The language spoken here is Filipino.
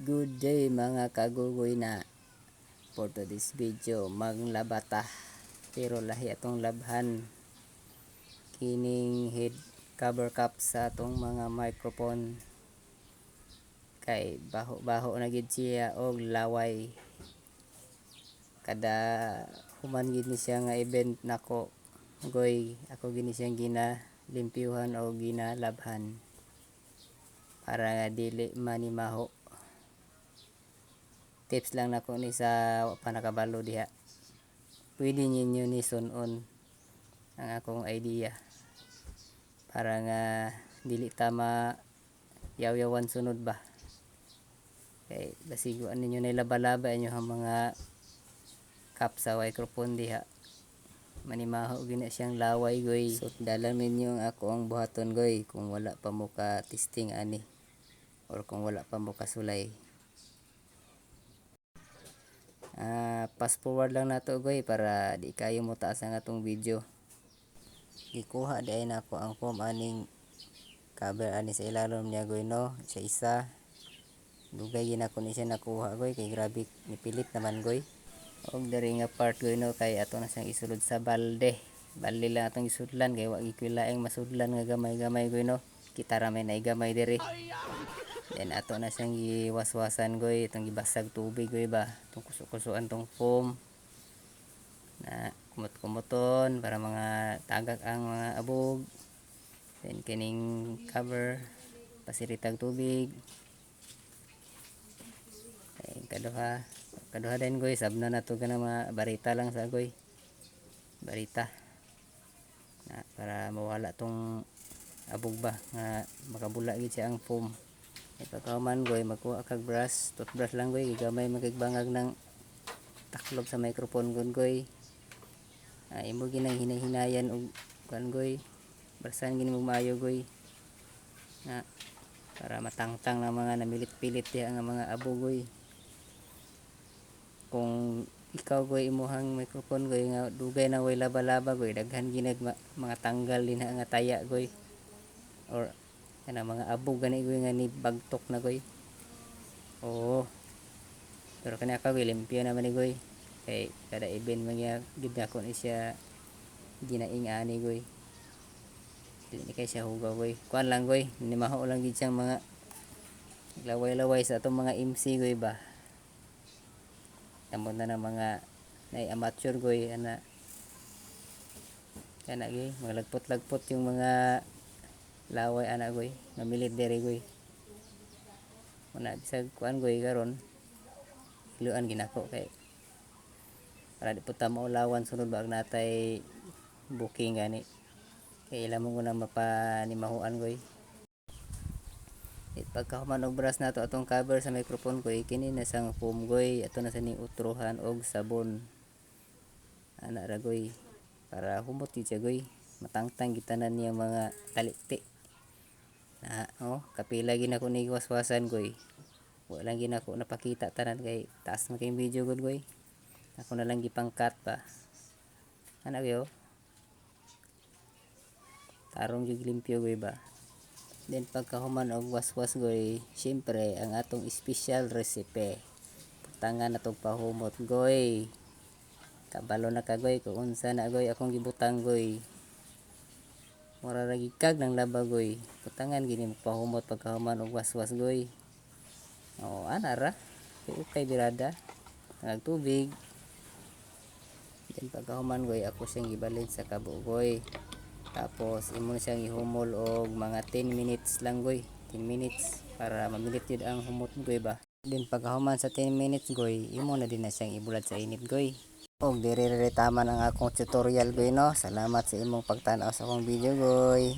good day mga kagugoy na. For today's video maglabata. Pero lahi atong labhan. Kining head cover cap sa atong mga microphone. Kay baho baho na gid siya og laway. Kada human gid ni siya nga event nako goy ako gini siyang gina limpyuhan o ginalabhan para nga dili manimaho tips lang nako ni sa wa pa nakabalo diha. Pwede ninyo ni sunon ang akong idea para nga dili ta ma yaw-yawan sunod ba. Kay basiguan ninyo na laba-laba inyo ang mga cup sa microphone diha. Manimaho gina siyang laway goy. So dalan ninyo ang ako ang buhaton goy kung wala pa mo ka testing ani or kung wala pa mo kasulay ah fast forward lang nato goy para di kayo mo taas ang atong video. Gikuha di ay nako ang foam aning cover ani sa ilalom niya goy no? Sa isa. Dugay gina ko ni siya nakuha goy kay grabe nipilit naman goy og diri nga part goy no? Kay ato na siyang isulod sa balde. Balde lang atong isudlan kay wa gikilaing masudlan nga gamay-gamay goy no? Kita ra may naigamay diri then ato na siyang giwaswasan goy. Itong gibasag tubig goy ba? Itong kuso-kusoan tong foam. Na kumot-kumuton para mga tagak ang mga abog. Then kining cover pasiritag tubig. Ay kaduha kaduha din goy. Sabna na to ganang mga barita lang sa goy. Barita. Na para mawala tong abog ba? Nga makabula gid siya ang foam ipakahuman goy magkuha kag brush toothbrush lang goy gamay magigbangag ng taklob sa microphone gun goy. Ah, imo ginang hinay-hinayan og kuan goy. Brasan gini mo maayo goy. Nga para matangtang ng mga namilit-pilit diha nga mga abo goy. Kung ikaw goy imuhang microphone goy nga dugay na way laba-laba goy. Daghan ginag mga tanggal din nga taya goy. Or kana mga abog gani goy nga ni bagtok na goy. Oo. Pero kani ako goy limpyo naman ni goy kay kada event mga gid ako ni siya ginaing ani goy. Dili ni kay siya hugaw goy. Kuan lang goy nimaho lang gid siyang mga laway-laway sa atong mga MC goy ba? Tamo na ng mga nay amateur goy ana. Kana goy. Maglagpot-lagpot yung mga laway ana goy. Mamilit diri goy. Muna bisag kuan goy karon iluan ginako kay para di puta maulawan sunod bag natay booking gani. Kay ila mo na mapanimahuan goy. It pagkahuman og brush nato atong cover sa microphone goy kini na sang foam goy. Ato na sa ni utrohan og sabon. Ana ra goy. Para humot siya goy. Matangtang gitanan niya mga taliti na oh kapila gid ako ni waswasan goy. Wala gid ako napakita tanan kay taas man kay video gud goy. Ako na lang gipangkat pa. Ana yo tarong jud limpyo goy ba? Then pagkahuman og waswas goy syempre ang atong special recipe. Tangan natong pahumot goy. Kabalo na ka goy kung unsa na goy akong gibutang goy mura ra gikag ng laba goy butangan gini pahumot pagkahuman og waswas goy. O ana ra. Kay birada. Nag tubig then pagkahuman goy ako siyang gibalin sa kabo goy. Tapos imo siyang ihumol og mga 10 minutes lang goy. 10 minutes para mamilit yun ang humot goy ba? Then pagkahuman sa 10 minutes goy imo na din na siyang ibulad sa init goy og dire tama ang akong tutorial goy no? Salamat sa imong pagtan-aw sa akong video goy